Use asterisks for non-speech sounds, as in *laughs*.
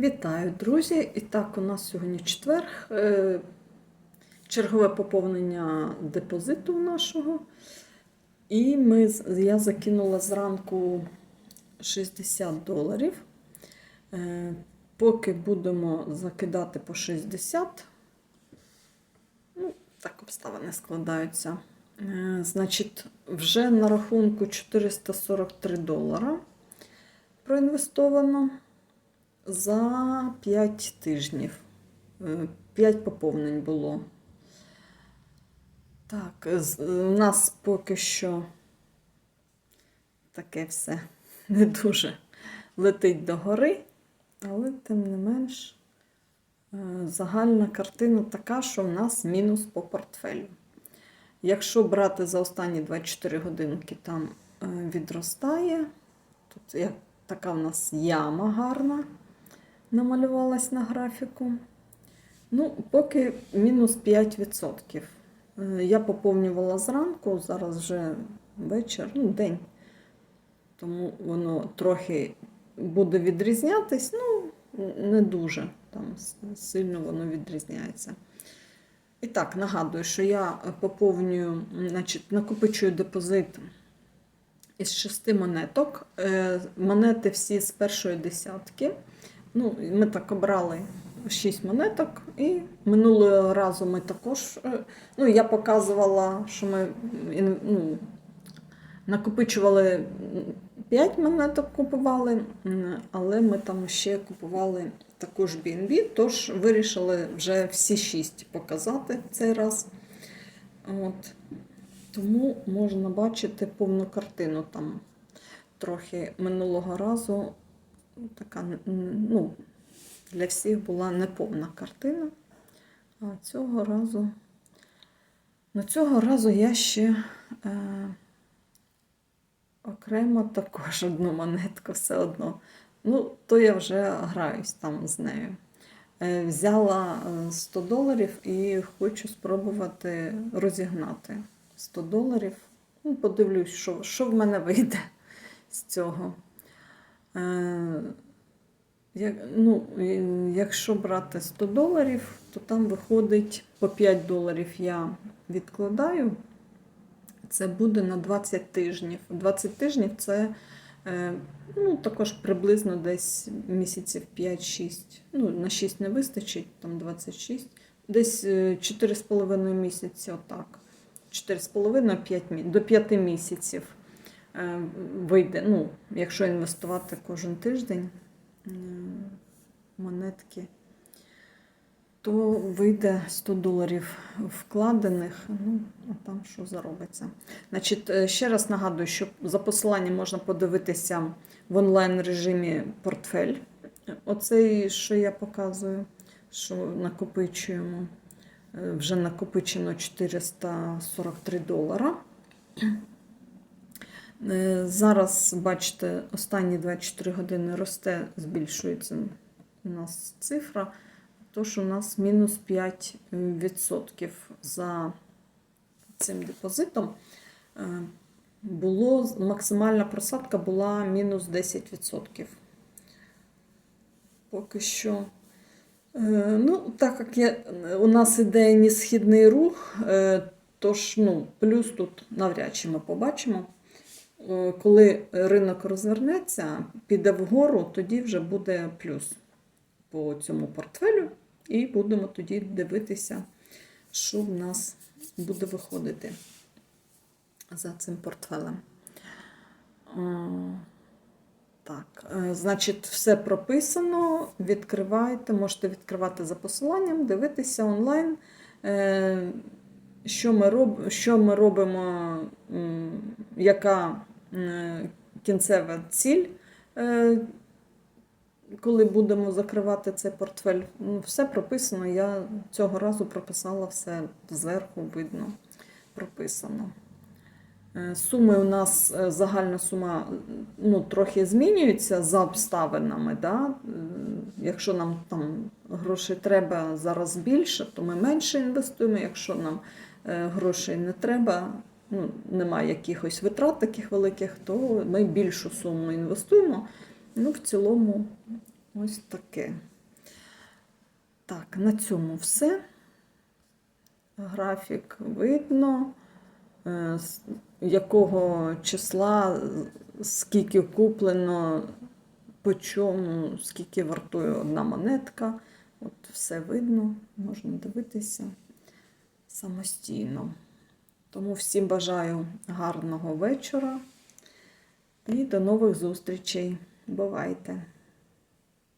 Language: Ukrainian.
Вітаю, друзі! І так, у нас сьогодні четвер. е, Чергове поповнення депозиту нашого. І ми, я закинула зранку 60 доларів. Е, Поки будемо закидати по 60, ну, так обставини складаються. Е, Значить, вже на рахунку 443 долара проінвестовано за 5 тижнів. 5 поповнень було. Так, з- у нас поки що таке все *laughs* не дуже летить догори, але тим не менш е, загальна картина така, що в нас мінус по портфелю. Якщо брати за останні 24 годинки, там е, відростає. Тут така в нас яма гарна намалювалась на графіку. Ну, поки мінус 5%. Е, Я поповнювала зранку, зараз вже вечір, ну, день. Тому воно трохи буде відрізнятись, ну, не дуже там сильно воно відрізняється. І так, нагадую, що я поповнюю, значить, накопичую депозит із шести монеток. Е, Монети всі з першої десятки. Ну, ми так обрали 6 монеток, і минулого разу ми також. е, Ну, я показувала, що ми ну, накопичували 5 монеток, купували, але ми там ще купували також BNB, тож вирішили вже всі 6 показати цей раз. От. Тому можна бачити повну картину там. Трохи минулого разу така ну, для всіх була неповна картина. А цього разу, на цього разу я ще е, окремо також *laughs* одну монетку все одно. Ну, то я вже граюсь там з нею. Е, взяла е, 100 доларів і хочу спробувати розігнати 100 доларів. Ну, подивлюсь, що, що в мене вийде з цього. Е, як, ну, якщо брати 100 доларів, то там виходить по 5 доларів я відкладаю. Це буде на 20 тижнів. 20 тижнів це е, ну, також приблизно десь місяців 5-6. Ну, на 6 не вистачить, там 26. Десь е, 4,5 місяці, отак. 4,5-5 мі- до 5 місяців е, вийде, ну, якщо інвестувати кожен тиждень е, монетки, то вийде 100 доларів вкладених, ну, а там що заробиться. Значить, е, ще раз нагадую, що за посиланням можна подивитися в онлайн режимі портфель. Оцей, що я показую, що накопичуємо. Е, Вже накопичено 443 долара. Е, Зараз, бачите, останні 24 години росте, збільшується у нас цифра. Тож у нас мінус 5% за цим депозитом. Е, Було, максимальна просадка була мінус 10%. Поки що. Е, Ну, так як я, у нас іде несхідний рух, тож ну, плюс тут навряд чи ми побачимо. Е, Коли ринок розвернеться, піде вгору, тоді вже буде плюс по цьому портфелю, і будемо тоді дивитися, що в нас буде виходити за цим портфелем. Е, Так, е, значить, все прописано. Відкривайте, можете відкривати за посиланням, дивитися онлайн. Що ми, роб, що ми робимо, яка кінцева ціль, е, коли будемо закривати цей портфель. Ну, Все прописано. Я цього разу прописала все зверху, видно, прописано. Е, Суми у нас е, загальна сума ну, трохи змінюється за обставинами. Да? Якщо нам там грошей треба зараз більше, то ми менше інвестуємо. Якщо нам грошей не треба, ну, немає якихось витрат таких великих, то ми більшу суму інвестуємо. Ну, в цілому Ось таке. Так, на цьому все. Графік видно, е, якого числа, скільки куплено, по чому, скільки вартує одна монетка. От все видно, можна дивитися самостійно. Тому всім бажаю гарного вечора і до нових зустрічей. Бувайте!